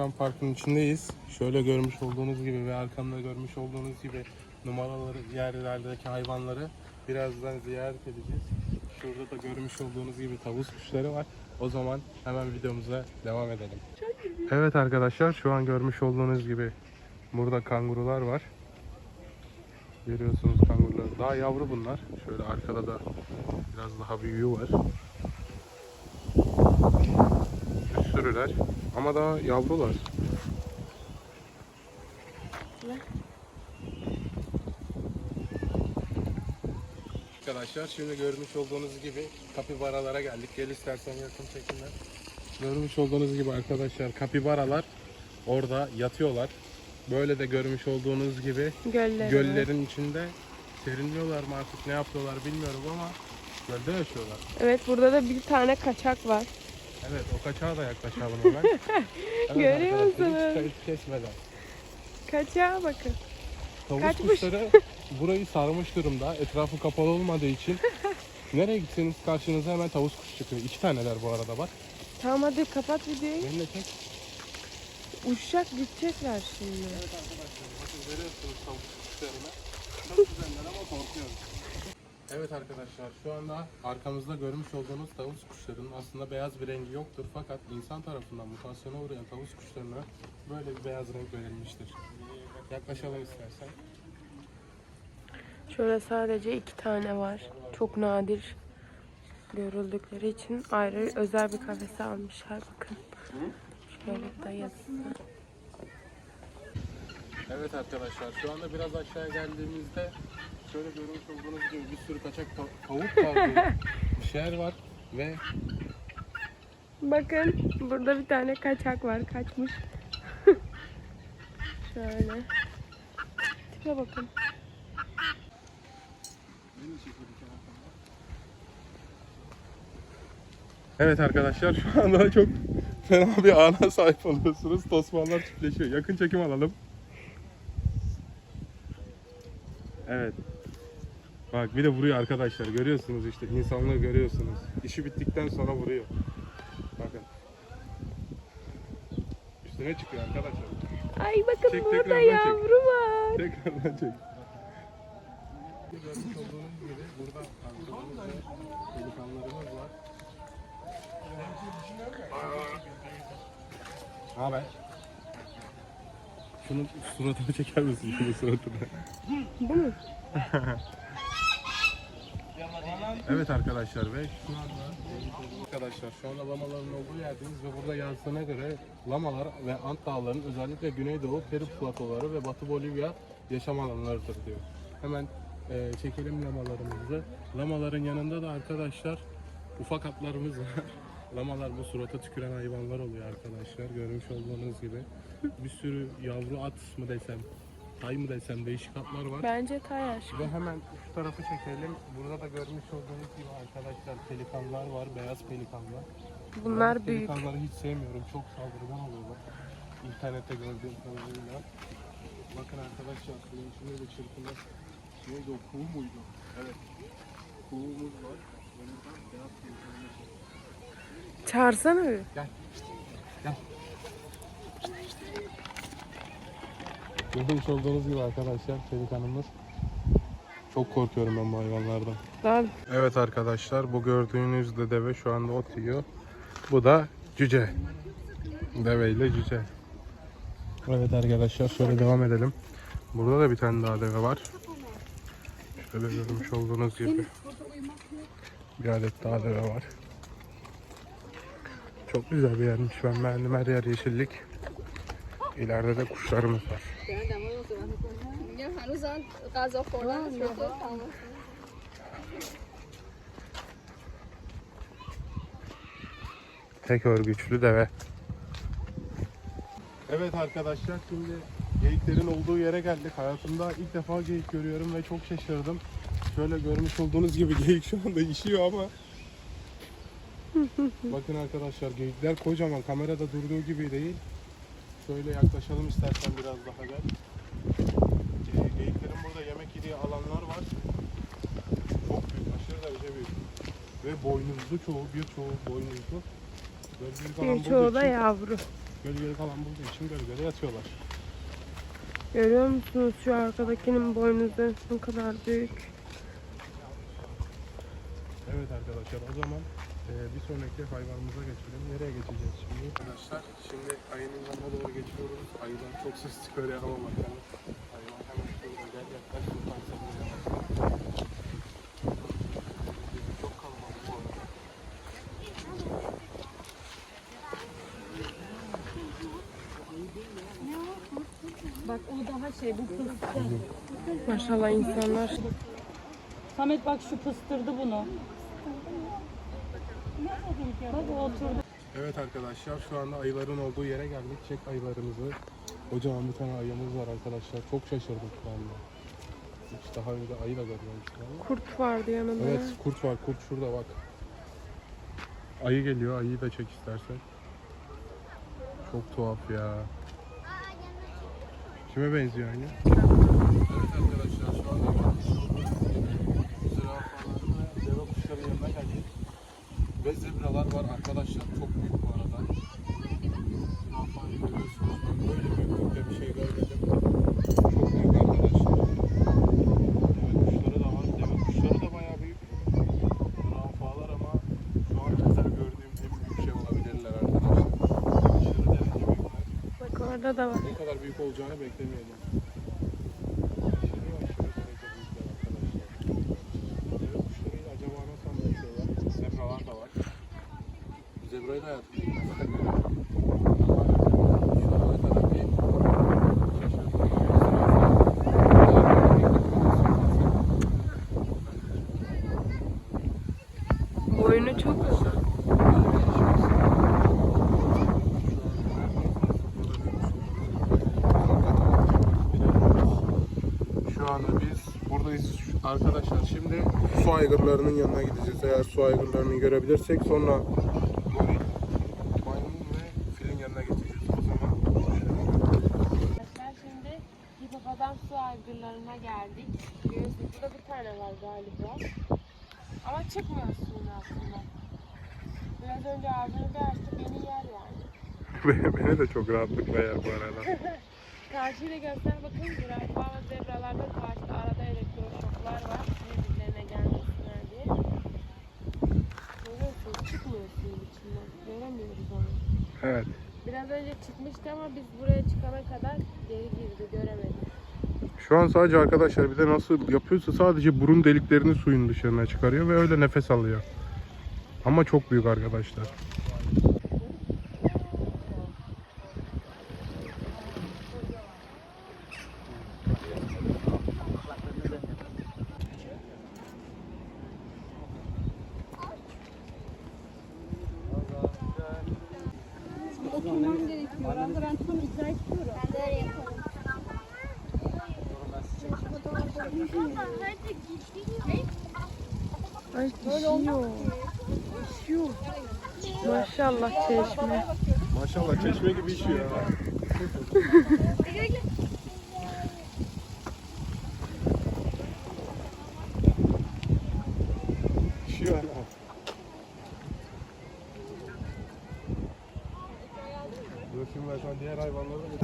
Yaşam Parkı'nın içindeyiz. Şöyle görmüş olduğunuz gibi ve arkamda görmüş olduğunuz gibi numaraları yerlerdeki hayvanları birazdan ziyaret edeceğiz. Şurada da görmüş olduğunuz gibi tavus kuşları var. O zaman hemen videomuza devam edelim. Evet arkadaşlar şu an görmüş olduğunuz gibi burada kangurular var. Görüyorsunuz kangurular. Daha yavru bunlar. Şöyle arkada da biraz daha büyüğü var. Bir sürüler. Ama daha yavrular. Arkadaşlar şimdi görmüş olduğunuz gibi kapibaralara geldik. Gel istersen yakın çekimler. Görmüş olduğunuz gibi arkadaşlar kapibaralar orada yatıyorlar. Böyle de görmüş olduğunuz gibi Gölleri. göllerin içinde serinliyorlar mı artık ne yapıyorlar bilmiyorum ama gölde yaşıyorlar. Evet burada da bir tane kaçak var. Evet o kaçağa da yaklaşalım hemen. Evet, Görüyor musunuz? Hiç kayıt kesmeden. Kaçağa bakın. Tavus Kaçmış. kuşları burayı sarmış durumda. Etrafı kapalı olmadığı için. Nereye gitseniz karşınıza hemen tavus kuşu çıkıyor. İki taneler bu arada var. Tamam hadi kapat videoyu. Benimle çek. Uçacak gidecekler şimdi. Evet arkadaşlar bakın görüyorsunuz tavus kuşlarını. Çok güzeller ama korkuyorum. Evet arkadaşlar şu anda arkamızda görmüş olduğunuz tavus kuşlarının aslında beyaz bir rengi yoktur. Fakat insan tarafından mutasyona uğrayan tavus kuşlarına böyle bir beyaz renk verilmiştir. Yaklaşalım istersen. Şöyle sadece iki tane var. Çok nadir görüldükleri için ayrı özel bir kafese almışlar bakın. Şöyle de yazısı. Evet arkadaşlar şu anda biraz aşağıya geldiğimizde şöyle görmüş olduğunuz gibi bir sürü kaçak ta- tavuk tarzı bir şeyler var ve Bakın burada bir tane kaçak var kaçmış. Şöyle. Tipe bakın. Evet arkadaşlar şu anda çok fena bir ana sahip oluyorsunuz. Tosmanlar çiftleşiyor. Yakın çekim alalım. Evet. Bak bir de vuruyor arkadaşlar. Görüyorsunuz işte. insanlığı görüyorsunuz. İşi bittikten sonra vuruyor. Bakın. Üstüne çıkıyor arkadaşlar. Ay bakın Çek, burada tekrardan çek. yavru var. Tekrardan çek. Görmüş olduğunuz gibi burada var. Ne haber? Şunun suratını çeker misin? Şunun suratını. Bu mu? Evet arkadaşlar ve arkadaşlar şu anda lamaların olduğu yerdeyiz ve burada yazdığına göre lamalar ve Ant Dağları'nın özellikle Güneydoğu Peru platoları ve Batı Bolivya yaşam alanlarıdır diyor. Hemen e, çekelim lamalarımızı. Lamaların yanında da arkadaşlar ufak atlarımız var. Lamalar bu surata tüküren hayvanlar oluyor arkadaşlar. Görmüş olduğunuz gibi. Bir sürü yavru at mı desem, tay mı desem değişik atlar var. Bence tay aşkı. Ve hemen şu tarafı çekelim. Burada da görmüş olduğunuz gibi arkadaşlar pelikanlar var, beyaz pelikanlar. Bunlar Beyaz büyük. Pelikanları hiç sevmiyorum, çok saldırgan oluyorlar. İnternette gördüğüm kadarıyla. Bakın arkadaşlar, bunun içinde de çırpılar. Neydi o, kuğu muydu? Evet. Kuğumuz var. Çağırsana bir. Gel. Gel. Görmüş olduğunuz gibi arkadaşlar pelikanımız. Çok korkuyorum ben bu hayvanlardan. Lan Evet arkadaşlar bu gördüğünüz de deve şu anda ot yiyor. Bu da cüce. Deve ile cüce. Evet arkadaşlar şöyle devam edelim. Burada da bir tane daha deve var. Şöyle görmüş olduğunuz gibi. Bir adet daha deve var. Çok güzel bir yermiş. Ben beğendim her yer yeşillik. İleride de kuşlarımız var. Tek örgüçlü deve. Evet arkadaşlar şimdi geyiklerin olduğu yere geldik. Hayatımda ilk defa geyik görüyorum ve çok şaşırdım. Şöyle görmüş olduğunuz gibi geyik şu anda işiyor ama Bakın arkadaşlar geyikler kocaman kamerada durduğu gibi değil. Şöyle yaklaşalım istersen biraz daha gel. Ge- Geyiklerin burada yemek yediği alanlar var. Çok büyük, aşırı derece büyük. Ve boynuzlu çoğu, birçoğu boynuzlu. Büyük alan birçoğu da için yavru. Gölgelik alan bulduğu için gölgede yatıyorlar. Görüyor musunuz şu arkadakinin boynuzu ne kadar büyük. Evet arkadaşlar o zaman e, bir sonraki hayvanımıza geçelim. Nereye geçeceğiz şimdi? Arkadaşlar şimdi ayının yanına doğru geçiyoruz. Ayıdan çok ses çıkarıyor ama bakalım. Hayvan hemen şurada gel yaklaş. Sultan senin yanına. Çok kalabalık bu arada. Bak o daha şey bu pıstı. Maşallah insanlar. Samet bak şu pıstırdı bunu. Bak o oturdu. Evet arkadaşlar şu anda ayıların olduğu yere geldik. Çek ayılarımızı. Kocaman bir tane ayımız var arkadaşlar. Çok şaşırdık şu anda. Hiç daha önce ayı da görmemiştim ama. Kurt vardı yanında. Evet kurt var. Kurt şurada bak. Ayı geliyor. Ayıyı da çek istersen. Çok tuhaf ya. Kime benziyor aynı? Evet arkadaşlar şu anda zürafaların ve deve kuşların yanına geldik. Ve zebralar var arkadaşlar. Çok büyük bu arada. Zürafayı görüyorsunuz. Ben böyle büyüklükte bir şey görmedim. Çok büyük arkadaşlar. Deve kuşları da var. Deve kuşları da bayağı büyük. Zürafalar ama şu an kadar gördüğüm en büyük şey olabilirler arkadaşlar. Aşırı derece büyükler. Bak orada da var. Ne kadar büyük olacağını beklemiyordum. Aşırı aşırı derece büyükler arkadaşlar. Deve kuşlarıyla acaba nasıl anlaşıyorlar? Zebralar da var. Zebrayı da hayatımda ilk defa görüyorum. Ama şu ana kadar bir şaşırtıcı Boynu çok uzun. Şu anda biz buradayız arkadaşlar. Şimdi su aygırlarının yanına gideceğiz. Eğer su aygırlarını görebilirsek sonra maymun ve filin yanına geçeceğiz. O zaman Arkadaşlar şimdi hipopotam su aygırlarına geldik. Görüyorsunuz burada bir tane var galiba. Ama çıkmıyor suyun altından. Biraz önce ağzını bir açtı beni yer yani. Beni de çok rahatlıkla yer bu arada. Karşıyı da göster bakın. Zürafa ve zebralarda karşıda arada elektroşoklar var. Birbirlerine gelmesinler diye. Görüyorsunuz çıkmıyor suyun içinden. Göremiyoruz onu. Evet. Biraz önce çıkmıştı ama biz buraya çıkana kadar geri girdi göremedik. Şu an sadece arkadaşlar bir de nasıl yapıyorsa sadece burun deliklerini suyun dışarına çıkarıyor ve öyle nefes alıyor. Ama çok büyük arkadaşlar. Oturmam gerekiyor. Ben de ben tam icra istiyorum. Ben de öyle yaparım. Ay düşüyor. Düşüyor. Maşallah çeşme. Maşallah çeşme gibi işiyor ya. İşiyor hala.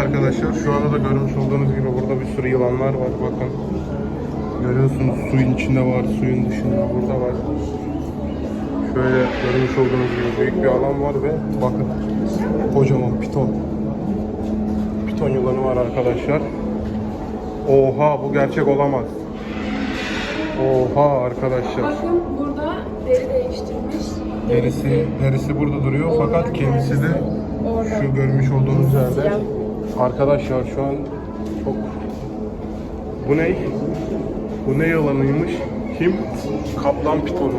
Arkadaşlar şu anda da görmüş olduğunuz gibi burada bir sürü yılanlar var bakın. Görüyorsunuz suyun içinde var, suyun dışında burada var. Şöyle görmüş olduğunuz gibi büyük bir alan var ve bakın kocaman piton. Piton yılanı var arkadaşlar. Oha bu gerçek olamaz. Oha arkadaşlar. Bakın burada deri değiştirmiş. Derisi, derisi burada duruyor fakat kendisi de Orada. şu görmüş olduğunuz yerde. Arkadaşlar şu an çok... Bu ne? Bu ne yılanıymış? Kim? Kaplan pitonu.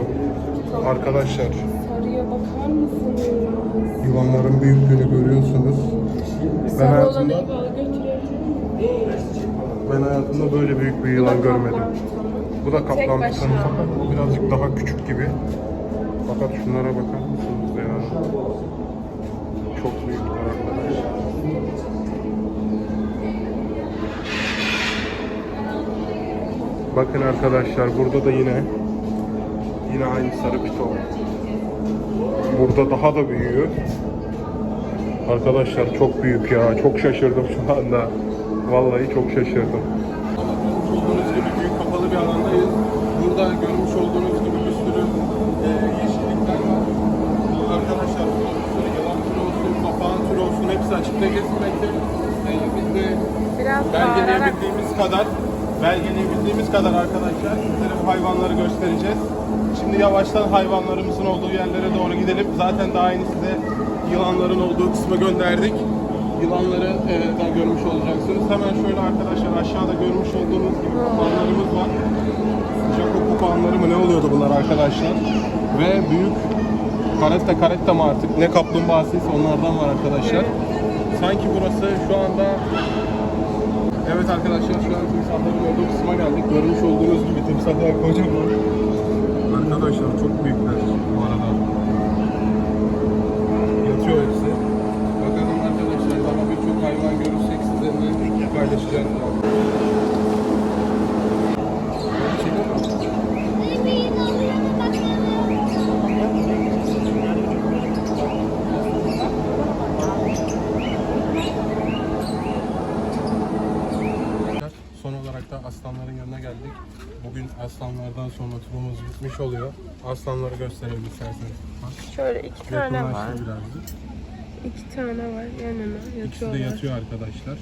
Arkadaşlar Sarıya bakar mısınız? yılanların büyüklüğünü görüyorsunuz. Ben Sarı olanı hayatımda, ben hayatımda böyle büyük bir yılan görmedim. Bu da kaplan Tek pitonu başına. fakat bu birazcık daha küçük gibi. Fakat şunlara bakar mısınız ya? Çok büyükler arkadaşlar. Bakın arkadaşlar burada da yine yine aynı sarı piton. Burada daha da büyüyor. Arkadaşlar çok büyük ya. Çok şaşırdım şu anda. Vallahi çok şaşırdım. Olduğunuz gibi büyük kapalı bir alandayız. Burada görmüş olduğunuz gibi bir sürü e, yeşillikler var. Arkadaşlar sürü yılan türü olsun, papağan türü olsun hepsi açıkta gezmekte. E, biz de Biraz belgeleyebildiğimiz kadar belgeleyebildiğimiz kadar arkadaşlar sizlere bu hayvanları göstereceğiz. Şimdi yavaştan hayvanlarımızın olduğu yerlere doğru gidelim. Zaten daha yeni size yılanların olduğu kısmı gönderdik. Yılanları e, da görmüş olacaksınız. Hemen şöyle arkadaşlar aşağıda görmüş olduğunuz gibi papağanlarımız var. Jaco papağanları mı ne oluyordu bunlar arkadaşlar? Ve büyük karetta karetta mı artık ne kaplumbağasıysa onlardan var arkadaşlar. Sanki burası şu anda Evet arkadaşlar şu an timsahların olduğu kısma geldik. Görmüş olduğunuz gibi timsahlar kocaman. Arkadaşlar çok büyükler bu arada. Yatıyor hepsi. Bakalım arkadaşlar daha birçok hayvan görürsek sizinle paylaşacağız. Çekiyor mu? Son olarak da aslanların yanına geldik. Bugün aslanlardan sonra turumuz bitmiş oluyor. Aslanları gösterelim isterseniz. Bak, şöyle iki tane var. birazcık. İki tane var yanına İkisi de yatıyorlar. yatıyor arkadaşlar.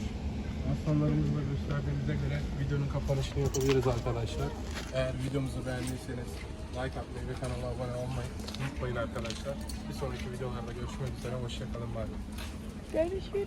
Aslanlarımızı da gösterdiğimize göre videonun kapanışını yapabiliriz arkadaşlar. Eğer videomuzu beğendiyseniz like atmayı ve kanala abone olmayı unutmayın arkadaşlar. Bir sonraki videolarda görüşmek üzere. Hoşçakalın. Bye. Görüşürüz.